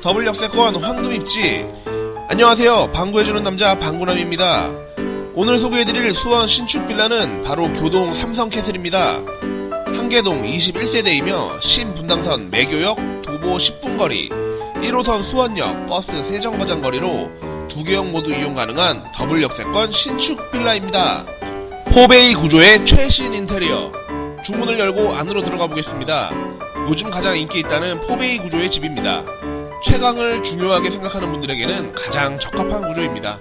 더블 역세권 황금 입지. 안녕하세요. 방구해주는 남자 방구남입니다. 오늘 소개해드릴 수원 신축 빌라는 바로 교동 삼성캐슬입니다. 한계동 21세대이며 신분당선 매교역 도보 10분 거리 1호선 수원역 버스 세정거장 거리로 두 개역 모두 이용 가능한 더블 역세권 신축 빌라입니다. 포베이 구조의 최신 인테리어. 중문을 열고 안으로 들어가 보겠습니다. 요즘 가장 인기 있다는 포베이 구조의 집입니다 채광을 중요하게 생각하는 분들에게는 가장 적합한 구조입니다.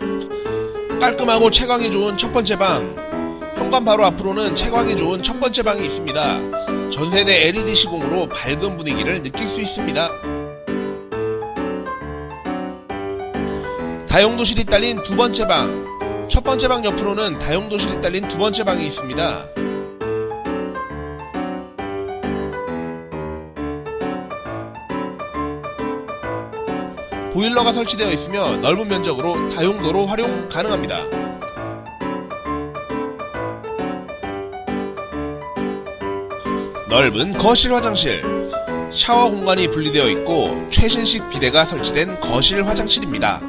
깔끔하고 채광이 좋은 첫 번째 방. 현관 바로 앞으로는 채광이 좋은 첫 번째 방이 있습니다. 전세대 LED 시공으로 밝은 분위기를 느낄 수 있습니다. 다용도실이 딸린 두 번째 방. 첫 번째 방 옆으로는 다용도실이 딸린 두 번째 방이 있습니다. 보일러가 설치되어 있으며 넓은 면적으로 다용도로 활용 가능합니다. 넓은 거실 화장실, 샤워 공간이 분리되어 있고 최신식 비데가 설치된 거실 화장실입니다.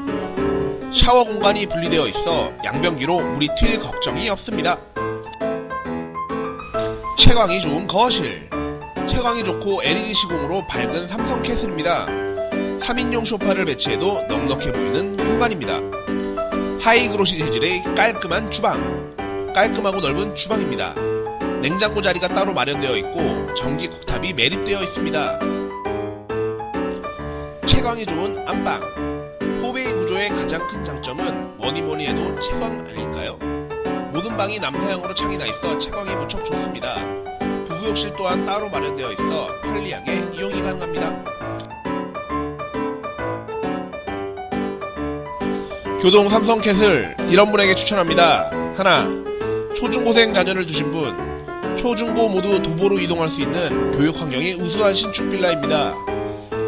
샤워 공간이 분리되어 있어 양변기로 물이 튈 걱정이 없습니다. 채광이 좋은 거실, 채광이 좋고 LED 시공으로 밝은 삼성 캐슬입니다. 3인용 소파를 배치해도 넉넉해 보이는 공간입니다. 하이그로시 재질의 깔끔한 주방. 깔끔하고 넓은 주방입니다. 냉장고 자리가 따로 마련되어 있고 전기 콕탑이 매립되어 있습니다. 채광이 좋은 안방. 포베이 구조의 가장 큰 장점은 뭐니뭐니 해도 채광 아닐까요? 모든 방이 남사형으로 창이 나 있어 채광이 무척 좋습니다. 부부욕실 또한 따로 마련되어 있어 편리하게 이용이 가능합니다. 교동 삼성캐슬 이런 분에게 추천합니다. 하나, 초중고생 자녀를 두신 분, 초중고 모두 도보로 이동할 수 있는 교육 환경이 우수한 신축 빌라입니다.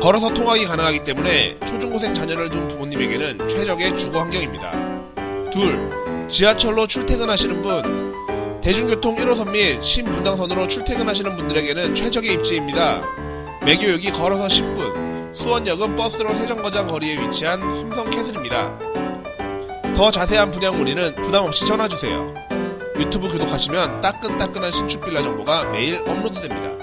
걸어서 통학이 가능하기 때문에 초중고생 자녀를 둔 부모님에게는 최적의 주거 환경입니다. 둘, 지하철로 출퇴근하시는 분, 대중교통 1호선 및 신분당선으로 출퇴근하시는 분들에게는 최적의 입지입니다. 매교역이 걸어서 10분, 수원역은 버스로 세정거장 거리에 위치한 삼성 캐슬입니다. 더 자세한 분양 문의는 부담없이 전화주세요. 유튜브 구독하시면 따끈따끈한 신축 빌라 정보가 매일 업로드됩니다.